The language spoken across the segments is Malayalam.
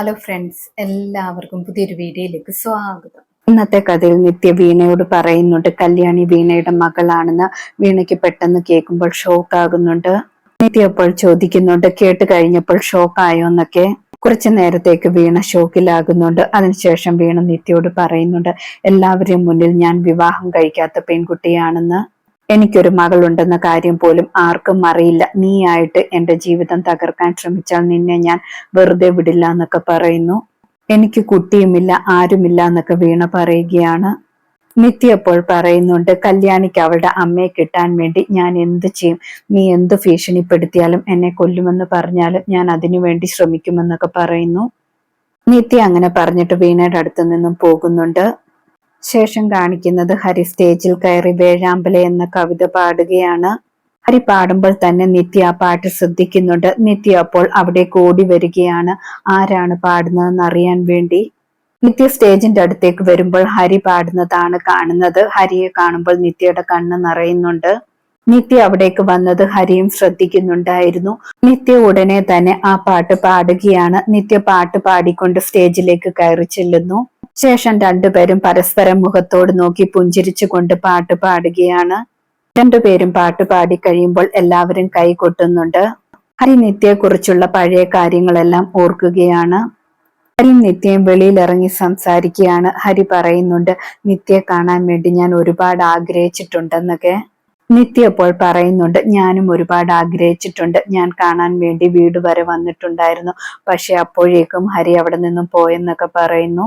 ഹലോ ഫ്രണ്ട്സ് എല്ലാവർക്കും പുതിയൊരു വീഡിയോയിലേക്ക് സ്വാഗതം. ഇന്നത്തെ കഥയിൽ നിത്യ വീണയോട് പറയുന്നുണ്ട് കല്യാണി വീണയുടെ മകളാണെന്ന് വീണയ്ക്ക് പെട്ടെന്ന് കേൾക്കുമ്പോൾ ഷോക്ക് ആകുന്നുണ്ട് നിത്യ അപ്പോൾ ചോദിക്കുന്നുണ്ട് കേട്ട് കഴിഞ്ഞപ്പോൾ ഷോക്ക് ആയോ എന്നൊക്കെ? കുറച്ചു നേരത്തേക്ക് വീണ ഷോക്കിലാകുന്നുണ്ട്. അതിനുശേഷം വീണ നിത്യയോട് പറയുന്നുണ്ട് എല്ലാവരുടെയും മുന്നിൽ ഞാൻ വിവാഹം കഴിക്കാത്ത പെൺകുട്ടിയാണെന്ന്. എനിക്കൊരു മകളുണ്ടെന്ന കാര്യം പോലും ആർക്കും അറിയില്ല. നീയായിട്ട് എന്റെ ജീവിതം തകർക്കാൻ ശ്രമിച്ചാൽ നിന്നെ ഞാൻ വെറുതെ വിടില്ല എന്നൊക്കെ പറയുന്നു. എനിക്ക് കുട്ടിയുമില്ല ആരുമില്ല എന്നൊക്കെ വീണ പറയുകയാണ്. നിത്യപ്പോൾ പറയുന്നുണ്ട് കല്യാണിക്ക് അവളുടെ അമ്മയെ കിട്ടാൻ വേണ്ടി ഞാൻ എന്ത് ചെയ്യും? നീ എന്ത് ഭീഷണിപ്പെടുത്തിയാലും എന്നെ കൊല്ലുമെന്ന് പറഞ്ഞാലും ഞാൻ അതിനു വേണ്ടി ശ്രമിക്കുമെന്നൊക്കെ പറയുന്നു. നിത്യ അങ്ങനെ പറഞ്ഞിട്ട് വീണയുടെ അടുത്ത് നിന്നും പോകുന്നുണ്ട്. ശേഷം കാണിക്കുന്നത് ഹരി സ്റ്റേജിൽ കയറി വേഴാമ്പല എന്ന കവിത പാടുകയാണ്. ഹരി പാടുമ്പോൾ തന്നെ നിത്യ ആ പാട്ട് ശ്രദ്ധിക്കുന്നുണ്ട്. നിത്യ അപ്പോൾ അവിടെ കൂടി വരികയാണ്. ആരാണ് പാടുന്നതെന്ന് അറിയാൻ വേണ്ടി. നിത്യ സ്റ്റേജിന്റെ അടുത്തേക്ക് വരുമ്പോൾ ഹരി പാടുന്നതാണ് കാണുന്നത്. ഹരിയെ കാണുമ്പോൾ നിത്യയുടെ കണ്ണ് നിറയുന്നുണ്ട്. നിത്യ അവിടേക്ക് വന്നത് ഹരിയും ശ്രദ്ധിക്കുന്നുണ്ടായിരുന്നു. നിത്യ ഉടനെ തന്നെ ആ പാട്ട് പാടുകയാണ്. നിത്യ പാട്ട് പാടിക്കൊണ്ട് സ്റ്റേജിലേക്ക് കയറി ചെല്ലുന്നു. ശേഷം രണ്ടുപേരും പരസ്പരം മുഖത്തോട് നോക്കി പുഞ്ചിരിച്ചുകൊണ്ട് പാട്ട് പാടുകയാണ്. രണ്ടുപേരും പാട്ട് പാടി കഴിയുമ്പോൾ എല്ലാവരും കൈ കൊട്ടുന്നുണ്ട്. ഹരി നിത്യയെക്കുറിച്ചുള്ള പഴയ കാര്യങ്ങളെല്ലാം ഓർക്കുകയാണ്. ഹരി നിത്യം വെളിയിലിറങ്ങി സംസാരിക്കുകയാണ്. ഹരി പറയുന്നുണ്ട് നിത്യയെ കാണാൻ വേണ്ടി ഞാൻ ഒരുപാട് ആഗ്രഹിച്ചിട്ടുണ്ടെന്നൊക്കെ. നിത്യ അപ്പോൾ പറയുന്നുണ്ട് ഞാനും ഒരുപാട് ആഗ്രഹിച്ചിട്ടുണ്ട്. ഞാൻ കാണാൻ വേണ്ടി വീട് വരെ വന്നിട്ടുണ്ടായിരുന്നു. പക്ഷെ അപ്പോഴേക്കും ഹരി അവിടെ നിന്നും പോയെന്നൊക്കെ പറയുന്നു.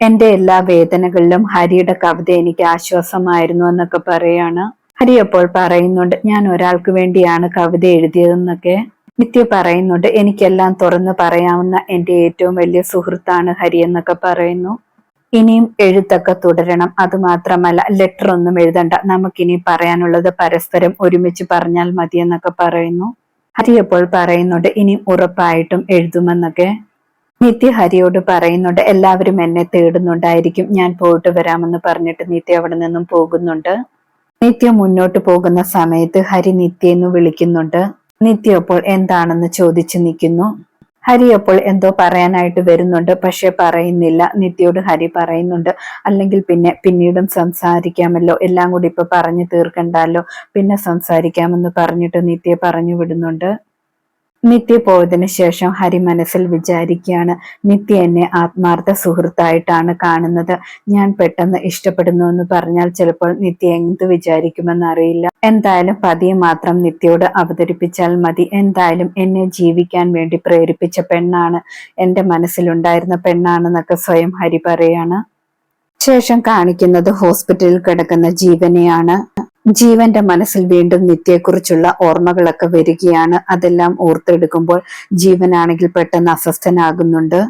എന്റെ എല്ലാ വേദനകളിലും ഹരിയുടെ കവിത എനിക്ക് ആശ്വാസമായിരുന്നു എന്നൊക്കെ പറയാണ്. ഹരി അപ്പോൾ പറയുന്നുണ്ട് ഞാൻ ഒരാൾക്ക് വേണ്ടിയാണ് കവിത എഴുതിയതെന്നൊക്കെ. നിത്യ പറയുന്നുണ്ട് എനിക്കെല്ലാം തുറന്നു പറയാവുന്ന എന്റെ ഏറ്റവും വലിയ സുഹൃത്താണ് ഹരി എന്നൊക്കെ പറയുന്നു. ഇനിയും എഴുത്തൊക്കെ തുടരണം. അത് മാത്രമല്ല ലെറ്റർ ഒന്നും എഴുതണ്ട. നമുക്കിനി പറയാനുള്ളത് പരസ്പരം ഒരുമിച്ച് പറഞ്ഞാൽ മതി എന്നൊക്കെ പറയുന്നു. ഹരി അപ്പോൾ പറയുന്നുണ്ട് ഇനി ഉറപ്പായിട്ടും എഴുതുമെന്നൊക്കെ. നിത്യ ഹരിയോട് പറയുന്നുണ്ട് എല്ലാവരും എന്നെ തേടുന്നുണ്ടായിരിക്കും. ഞാൻ പോയിട്ട് വരാമെന്ന് പറഞ്ഞിട്ട് നിത്യ അവിടെ നിന്നും പോകുന്നുണ്ട്. നിത്യ മുന്നോട്ട് പോകുന്ന സമയത്ത് ഹരി നിത്യ എന്ന് വിളിക്കുന്നുണ്ട്. നിത്യ അപ്പോൾ എന്താണെന്ന് ചോദിച്ചു നിൽക്കുന്നു. ഹരി അപ്പോൾ എന്തോ പറയാനായിട്ട് വരുന്നുണ്ട് പക്ഷെ പറയുന്നില്ല. നിത്യയോട് ഹരി പറയുന്നുണ്ട് അല്ലെങ്കിൽ പിന്നെ പിന്നീടും സംസാരിക്കാമല്ലോ. എല്ലാം കൂടി ഇപ്പൊ പറഞ്ഞു തീർക്കണ്ടല്ലോ. പിന്നെ സംസാരിക്കാമെന്ന് പറഞ്ഞിട്ട് നിത്യ പറഞ്ഞു വിടുന്നുണ്ട്. നിത്യ പോയതിനു ശേഷം ഹരി മനസ്സിൽ വിചാരിക്കുകയാണ്. നിത്യ എന്നെ ആത്മാർത്ഥ സുഹൃത്തായിട്ടാണ് കാണുന്നത്. ഞാൻ പെട്ടെന്ന് ഇഷ്ടപ്പെടുന്നു എന്ന് പറഞ്ഞാൽ ചിലപ്പോൾ നിത്യ എന്ത് വിചാരിക്കുമെന്ന് അറിയില്ല. എന്തായാലും പതിയെ മാത്രം നിത്യയോട് അവതരിപ്പിച്ചാൽ മതി. എന്തായാലും എന്നെ ജീവിക്കാൻ വേണ്ടി പ്രേരിപ്പിച്ച പെണ്ണാണ്. എന്റെ മനസ്സിലുണ്ടായിരുന്ന പെണ്ണാണെന്നൊക്കെ സ്വയം ഹരി പറയാണ്. ശേഷം കാണിക്കുന്നത് ഹോസ്പിറ്റലിൽ കിടക്കുന്ന ജീവനെയാണ്. ജീവന്റെ മനസ്സിൽ വീണ്ടും നിത്യയെക്കുറിച്ചുള്ള ഓർമ്മകളൊക്കെ വരികയാണ്. അതെല്ലാം ഓർത്തെടുക്കുമ്പോൾ ജീവനാണെങ്കിൽ പെട്ടെന്ന് അസ്വസ്ഥനാകുന്നുണ്ട്.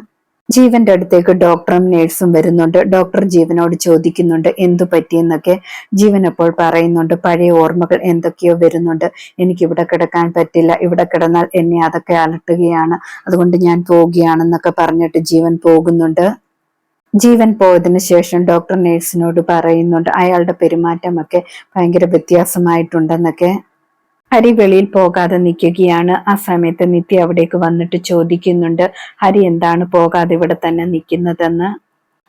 ജീവന്റെ അടുത്തേക്ക് ഡോക്ടറും നേഴ്സും വരുന്നുണ്ട്. ഡോക്ടർ ജീവനോട് ചോദിക്കുന്നുണ്ട് എന്തു പറ്റിയെന്നൊക്കെ ജീവൻ അപ്പോൾ പറയുന്നുണ്ട് പഴയ ഓർമ്മകൾ എന്തൊക്കെയോ വരുന്നുണ്ട്. എനിക്ക് ഇവിടെ കിടക്കാൻ പറ്റില്ല. ഇവിടെ കിടന്നാൽ എന്നെ അതൊക്കെ അലട്ടുകയാണ്. അതുകൊണ്ട് ഞാൻ പോവുകയാണെന്നൊക്കെ പറഞ്ഞിട്ട് ജീവൻ പോകുന്നുണ്ട്. ജീവൻ പോയതിന് ശേഷം ഡോക്ടർ നേഴ്സിനോട് പറയുന്നുണ്ട് അയാളുടെ പെരുമാറ്റമൊക്കെ ഭയങ്കര വ്യത്യാസമായിട്ടുണ്ടെന്നൊക്കെ. ഹരി വെളിയിൽ പോകാതെ നിൽക്കുകയാണ്. ആ സമയത്ത് നിത്യ അവിടേക്ക് വന്നിട്ട് ചോദിക്കുന്നുണ്ട് ഹരി എന്താണ് പോകാതെ ഇവിടെ തന്നെ നിൽക്കുന്നതെന്ന്?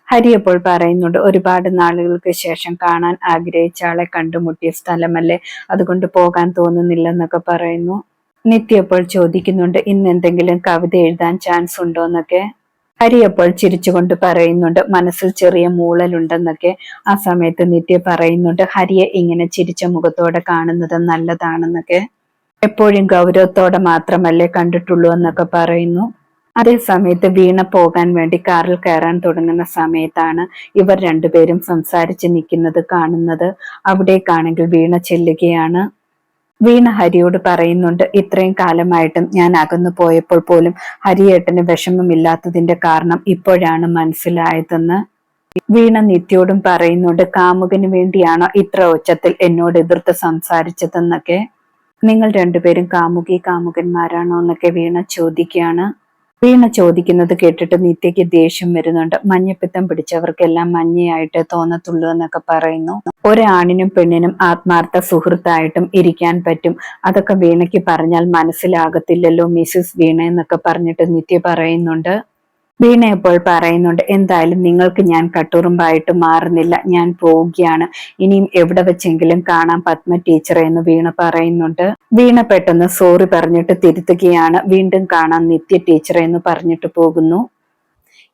ഹരി അപ്പോൾ പറയുന്നുണ്ട് ഒരുപാട് നാളുകൾക്ക് ശേഷം കാണാൻ ആഗ്രഹിച്ച ആളെ കണ്ടുമുട്ടിയ സ്ഥലമല്ലേ? അതുകൊണ്ട് പോകാൻ തോന്നുന്നില്ലെന്നൊക്കെ പറയുന്നു. നിത്യ അപ്പോൾ ചോദിക്കുന്നുണ്ട് ഇന്ന് എന്തെങ്കിലും കവിത എഴുതാൻ ചാൻസ് ഉണ്ടോ എന്നൊക്കെ. ഹരി അപ്പോൾ ചിരിച്ചുകൊണ്ട് പറയുന്നുണ്ട് മനസ്സിൽ ചെറിയ മൂളലുണ്ടെന്നൊക്കെ ആ സമയത്ത് നിത്യ പറയുന്നുണ്ട് ഹരിയെ ഇങ്ങനെ ചിരിച്ച മുഖത്തോടെ കാണുന്നത് നല്ലതാണെന്നൊക്കെ. എപ്പോഴും ഗൗരവത്തോടെ മാത്രമല്ലേ കണ്ടിട്ടുള്ളൂ എന്നൊക്കെ പറയുന്നു. അതേ സമയത്ത് വീണ പോകാൻ വേണ്ടി കാറിൽ കയറാൻ തുടങ്ങുന്ന സമയത്താണ് ഇവർ രണ്ടുപേരും സംസാരിച്ച് നിൽക്കുന്നത് കാണുന്നത്. അവിടേക്കാണെങ്കിൽ വീണ ചെല്ലുകയാണ്. വീണ ഹരിയോട് പറയുന്നുണ്ട് ഇത്രയും കാലമായിട്ടും ഞാൻ അകന്നു പോയപ്പോൾ പോലും ഹരിയേട്ടന് വിഷമമില്ലാത്തതിന്റെ കാരണം ഇപ്പോഴാണ് മനസ്സിലായതെന്ന് വീണ നിത്യോടും പറയുന്നുണ്ട് കാമുകന് വേണ്ടിയാണോ ഇത്ര ഉച്ചത്തിൽ എന്നോട് എതിർത്ത് സംസാരിച്ചതെന്നൊക്കെ? നിങ്ങൾ രണ്ടുപേരും കാമുകി കാമുകന്മാരാണോ എന്നൊക്കെ വീണ ചോദിക്കുകയാണ്. വീണ ചോദിക്കുന്നത് കേട്ടിട്ട് നിത്യയ്ക്ക് ദേഷ്യം വരുന്നുണ്ട് മഞ്ഞപ്പിത്തം പിടിച്ചവർക്കെല്ലാം മഞ്ഞയായിട്ട് തോന്നത്തുള്ളൂ എന്നൊക്കെ പറയുന്നു. ഒരാണിനും പെണ്ണിനും ആത്മാർത്ഥ സുഹൃത്തായിട്ടും ഇരിക്കാൻ പറ്റും. അതൊക്കെ വീണയ്ക്ക് പറഞ്ഞാൽ മനസ്സിലാകത്തില്ലല്ലോ മിസ്സിസ് വീണ എന്നൊക്കെ പറഞ്ഞിട്ട് നിത്യ പറയുന്നുണ്ട്. വീണ ഇപ്പോൾ പറയുന്നുണ്ട് എന്തായാലും നിങ്ങൾക്ക് ഞാൻ കട്ടുറുമ്പായിട്ട് മാറുന്നില്ല ഞാൻ പോവുകയാണ്. ഇനിയും എവിടെ വെച്ചെങ്കിലും കാണാം പത്മ ടീച്ചറെ എന്ന് വീണ പറയുന്നുണ്ട്. വീണ പെട്ടെന്ന് സോറി പറഞ്ഞിട്ട് തിരുത്തുകയാണ്. വീണ്ടും കാണാം നിത്യ ടീച്ചറെ എന്ന് പറഞ്ഞിട്ട് പോകുന്നു.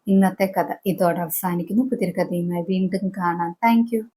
ഇന്നത്തെ കഥ ഇതോടെ അവസാനിക്കുന്നു. പുതിയൊരു കഥയുമായി വീണ്ടും കാണാം. താങ്ക്